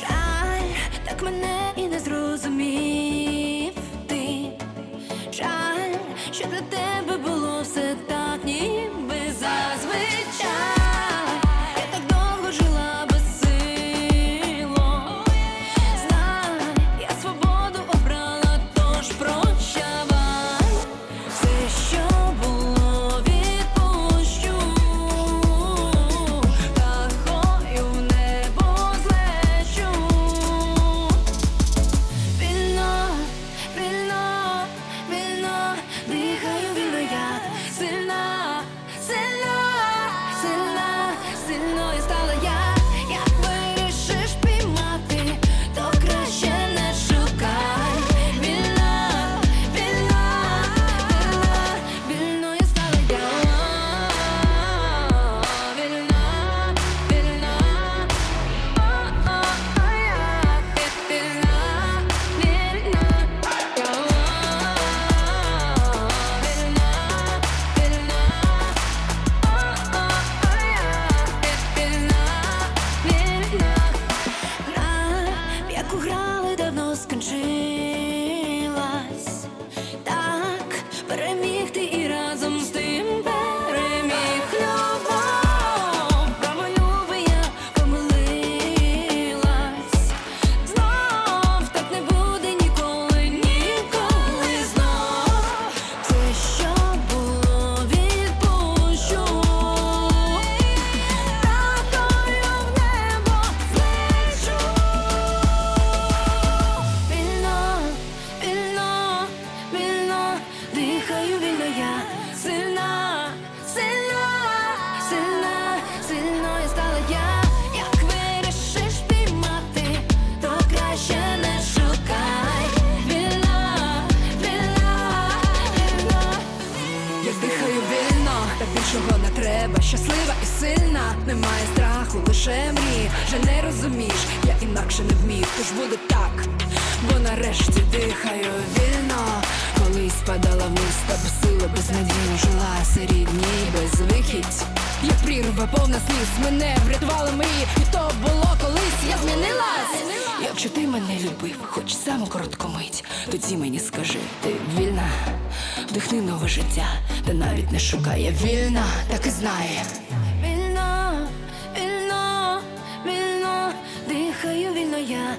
Жаль, так мене і не зрозумів дихаю вільно, та більшого не треба. Щаслива і сильна, немає страху, лише мрії. Вже не розумієш, я інакше не вмію, тож буде так, бо нарешті дихаю вільно. Колись падала вниз та безсила, безнадійно жила серед дні без вихідь. Я прірва, повна сліз, мене врятували мрії, і то було колись, я змінилась. Якщо ти мене любив, хоч саму коротку мить, тоді мені скажи, ти вільна, вдихни нове життя, та навіть не шукає. Вільна, так і знає. Вільно, вільно, вільно, дихаю вільно я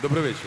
Добрий вечір.